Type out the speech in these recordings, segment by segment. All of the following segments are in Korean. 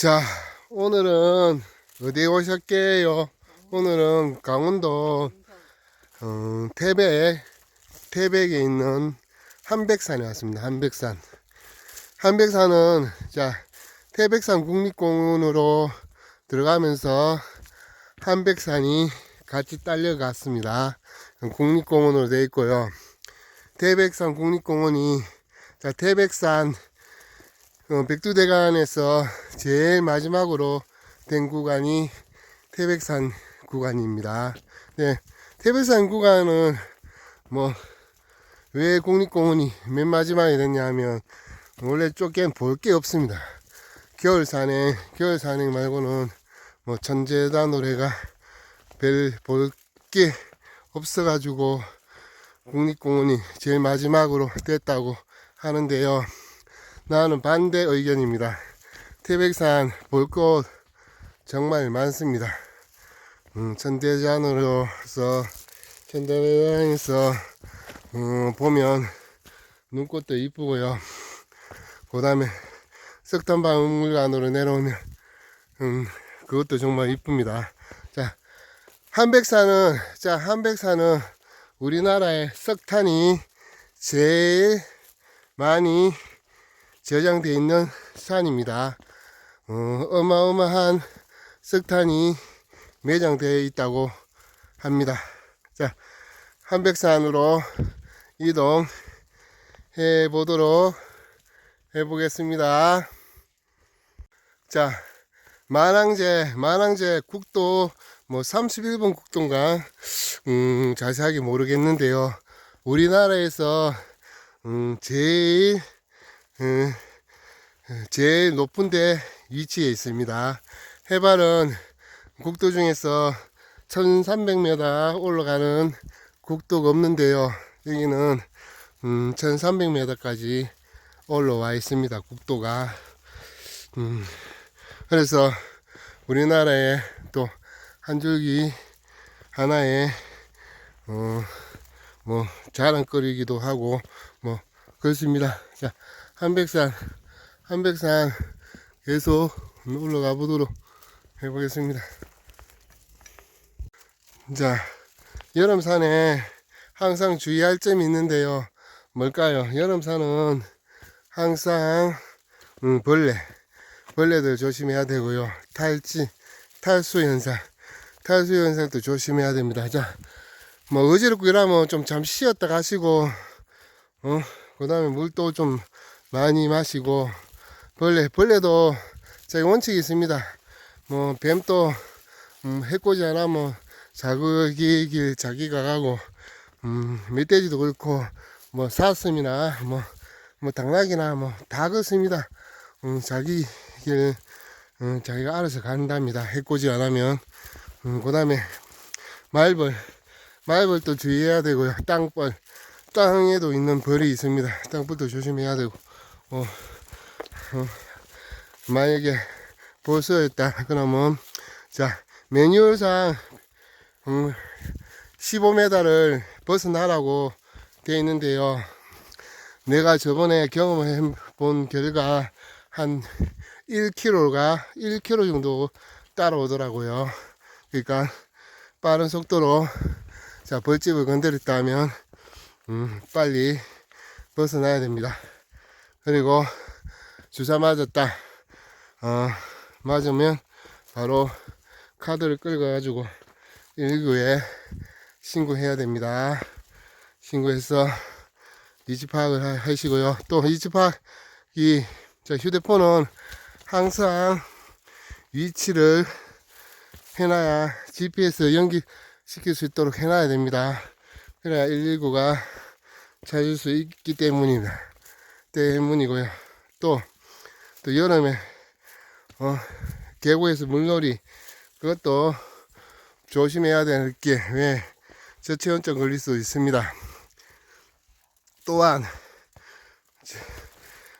자, 오늘은 어디에 오셨게요? 오늘은 강원도 어, 태백, 태백에 있는 한백산에 왔습니다. 한백산. 한백산은 자 태백산 국립공원으로 들어가면서 한백산이 같이 딸려갔습니다. 국립공원으로 되어 있고요. 태백산 국립공원이 자 태백산 어, 백두대간에서 제일 마지막으로 된 구간이 태백산 구간입니다. 네, 태백산 구간은 뭐 왜 국립공원이 맨 마지막에 됐냐 하면 원래 쪼개는 볼게 없습니다. 겨울 산행, 겨울 산행 말고는 뭐 천재다 노래가 별 볼 게 없어가지고 국립공원이 제일 마지막으로 됐다고 하는데요. 나는 반대 의견입니다. 태백산 볼 곳 정말 많습니다. 음, 천대장으로서 천대장에서 음, 보면 눈꽃도 이쁘고요. 그 다음에 석탄박물관으로 내려오면 음, 그것도 정말 이쁩니다. 자, 한백산은 자 한백산은 우리나라의 석탄이 제일 많이 저장되어 있는 산입니다. 어, 어마어마한 석탄이 매장되어 있다고 합니다. 자, 한백산으로 이동해 보도록 해보겠습니다. 자, 만항제, 만항제 국도 뭐 31번 국도인가, 음, 자세하게 모르겠는데요. 우리나라에서, 음, 제일, 음, 제일 높은 데 위치해 있습니다. 해발은 국도 중에서 1300m 올라가는 국도가 없는데요. 여기는 음, 1300m까지 올라와 있습니다. 국도가. 음, 그래서 우리나라의 또한 줄기 하나의 어, 뭐 자랑거리기도 하고 뭐 그렇습니다. 자, 한백산 한백산 계속 올라가 보도록 해보겠습니다. 자, 여름산에 항상 주의할 점이 있는데요. 뭘까요? 여름산은 항상 음, 벌레, 벌레들 조심해야 되고요. 탈지, 탈수 현상, 탈수 현상도 조심해야 됩니다. 자, 뭐 어지럽고 이러면 좀 잠시 쉬었다 가시고, 어, 그 다음에 물도 좀 많이 마시고, 벌레, 벌레도 제가 원칙이 있습니다. 뭐 뱀도 음, 해코지 안 하면 자극이 길 자기가 가고, 음, 멧돼지도 그렇고, 뭐 사슴이나 뭐, 뭐 당나귀나 뭐 다 그렇습니다. 음, 자기 길 음, 자기가 알아서 간답니다. 해코지 안 하면. 음, 그 다음에 말벌, 말벌도 주의해야 되고요. 땅벌, 땅에도 있는 벌이 있습니다. 땅벌도 조심해야 되고. 어, 어, 만약에 보스였다 그러면 자 매뉴얼상 음, 15m를 벗어나라고 되어 있는데요. 내가 저번에 경험해 본 결과 한 1km가 1km 정도 따라오더라고요. 그러니까 빠른 속도로 자 벌집을 건드렸다면 음, 빨리 벗어나야 됩니다. 그리고 주사 맞았다. 어, 맞으면 바로 카드를 끌어가지고 119에 신고해야 됩니다. 신고해서 위치 파악을 하- 하시고요. 또 위치 파악이 자, 휴대폰은 항상 위치를 해놔야 GPS 연기시킬 수 있도록 해놔야 됩니다. 그래야 119가 찾을 수 있기 때문입니다. 때문이고요. 또, 또 여름에 어, 계곡에서 물놀이 그것도 조심해야 될 게 왜 저체온증 걸릴 수 있습니다. 또한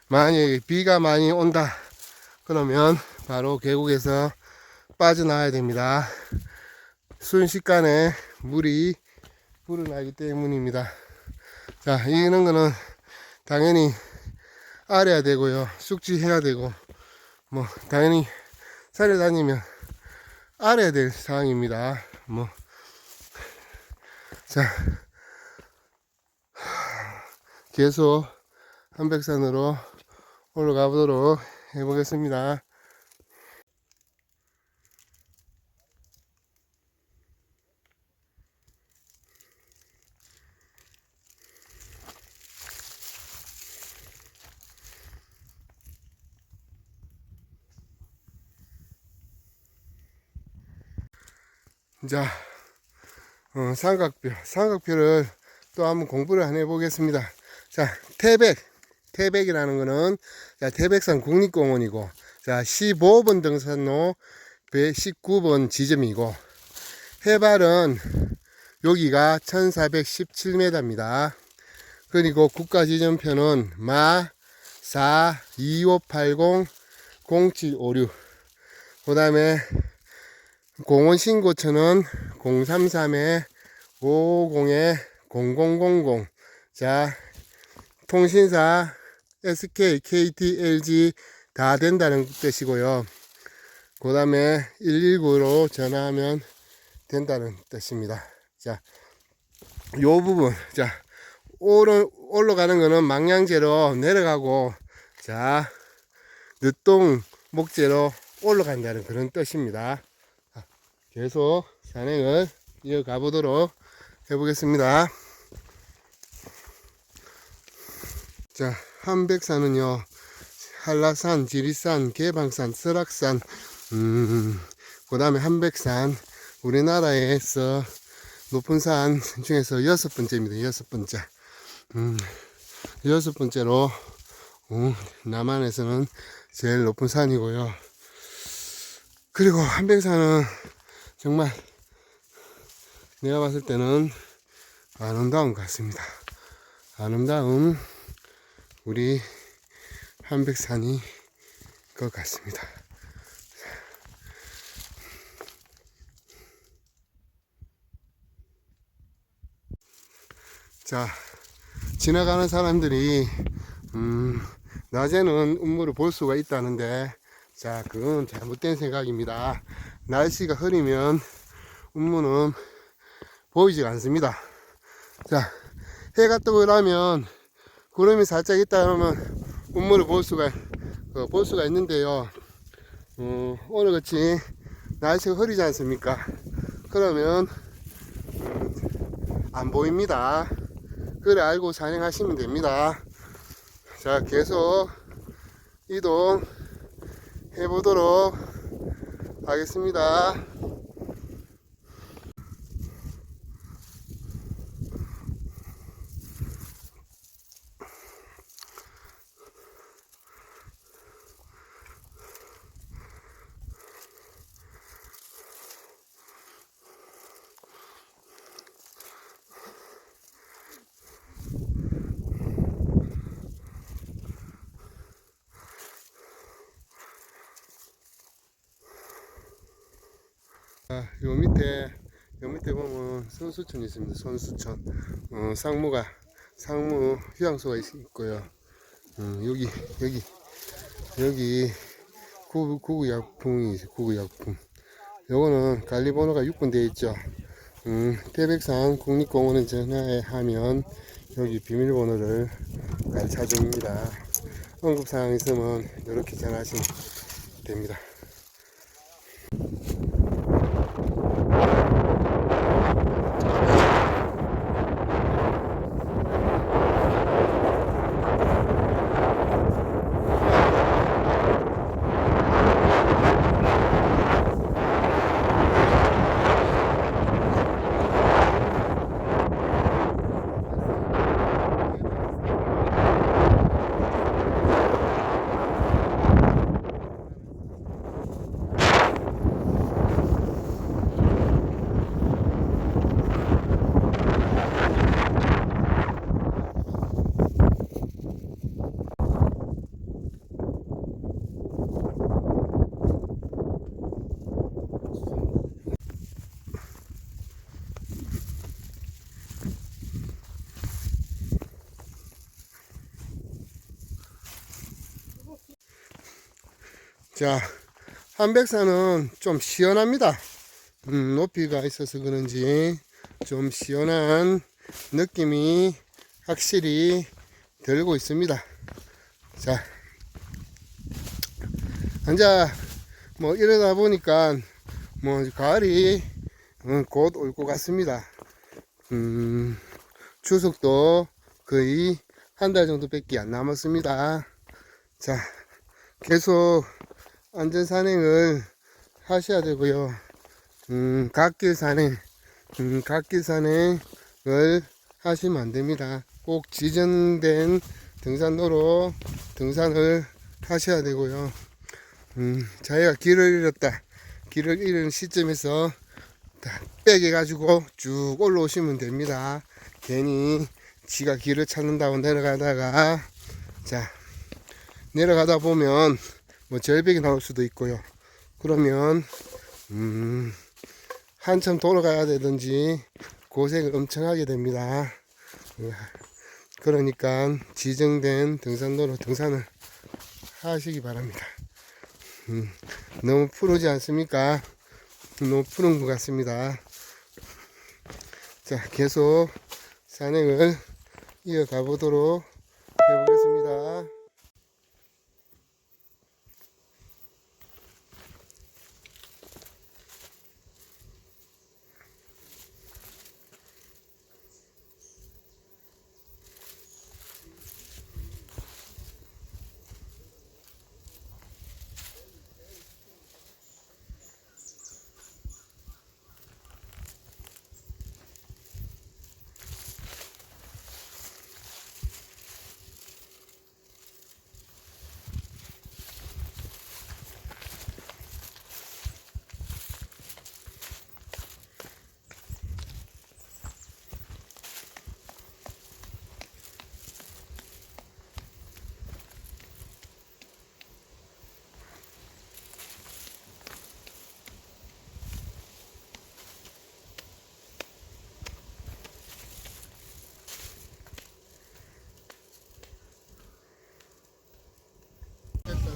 만약에 비가 많이 온다 그러면 바로 계곡에서 빠져나와야 됩니다. 순식간에 물이 불어나기 때문입니다. 자, 이런 거는 당연히 알아야 되고요. 숙지해야 되고, 뭐, 당연히 산에 다니면 알아야 될 사항입니다. 뭐, 자, 계속 한백산으로 올라가 보도록 해보겠습니다. 자, 어, 삼각표, 삼각표를 또 한번 공부를 한 해보겠습니다. 자, 태백, 태백이라는 거는 자, 태백산 국립공원이고, 자, 15번 등산로 119번 지점이고, 해발은 여기가 1417m입니다. 그리고 국가지점표는 마 4 2580 0756. 그 다음에 공원 신고처는 033에 550에 0000. 자, 통신사 SK, KT, LG 다 된다는 뜻이고요. 그 다음에 119로 전화하면 된다는 뜻입니다. 자, 요 부분. 자, 오르, 올라가는 거는 망량제로 내려가고, 자, 늦동 목재로 올라간다는 그런 뜻입니다. 계속 산행을 이어가 보도록 해보겠습니다. 자, 한백산은요, 한라산, 지리산, 개방산, 설악산, 음, 그 다음에 한백산, 우리나라에서 높은 산 중에서 여섯 번째입니다. 여섯 번째. 음, 여섯 번째로, 음, 남한에서는 제일 높은 산이고요. 그리고 한백산은 정말 내가 봤을 때는 아름다운 것 같습니다. 아름다운 우리 한백산이 것 같습니다. 자, 지나가는 사람들이, 음, 낮에는 운무를 볼 수가 있다는데, 자, 그건 잘못된 생각입니다. 날씨가 흐리면 운무는 보이지 않습니다. 자, 해가 뜨고 나면 구름이 살짝 있다 그러면 운무를 볼 수가, 어, 볼 수가 있는데요. 어, 오늘 같이 날씨가 흐리지 않습니까? 그러면 음, 안 보입니다. 그래 알고 산행하시면 됩니다. 자, 계속 이동 해 보도록 하겠습니다. 아, 요 밑에 요 밑에 보면 선수촌이 있습니다. 선수촌. 어, 상무가 상무 휴양소가 있, 있고요. 어, 여기 여기 여기 구구 구구약품이. 구구약품. 요거는 관리 번호가 6번 되어 있죠. 음, 태백산 국립공원에 전화하면 여기 비밀번호를 알려줍니다. 언급사항 있으면 이렇게 전화하시면 됩니다. 자, 한백산은 좀 시원합니다. 음, 높이가 있어서 그런지 좀 시원한 느낌이 확실히 들고 있습니다. 자, 앉아 뭐 이러다 보니까 뭐 가을이 음, 곧올 것 같습니다. 음, 추석도 거의 한 달 정도밖에 안 남았습니다. 자, 계속 안전 산행을 하셔야 되고요. 음, 갓길 산행, 음, 갓길 산행을 하시면 안 됩니다. 꼭 지정된 등산로로 등산을 하셔야 되고요. 음, 자기가 길을 잃었다. 길을 잃은 시점에서 다 빼개가지고 쭉 올라오시면 됩니다. 괜히 지가 길을 찾는다고 내려가다가 자 내려가다 보면 뭐 절벽이 나올 수도 있고요. 그러면 음 한참 돌아가야 되든지 고생을 엄청 하게 됩니다. 그러니까 지정된 등산로로 등산을 하시기 바랍니다. 음, 너무 푸르지 않습니까? 너무 푸른 것 같습니다. 자, 계속 산행을 이어가 보도록 해보겠습니다.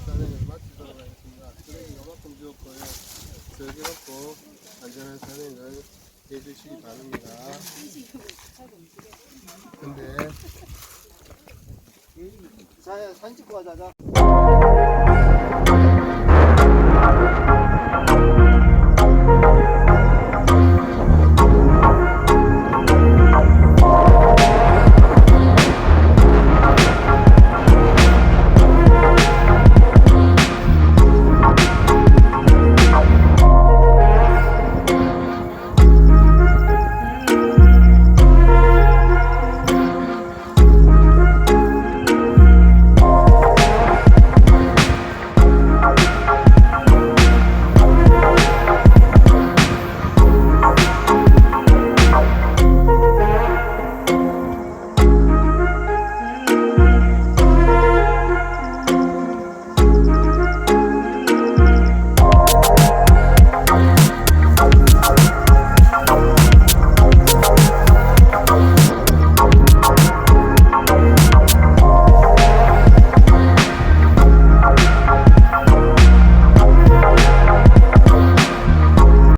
산행을 마치도록 하겠습니다. 쓰레기 요만큼 주었고요. 저기 놓고 안전한 산행을 해주시기 바랍니다. 근데 자, 사진 찍고 가자. 자.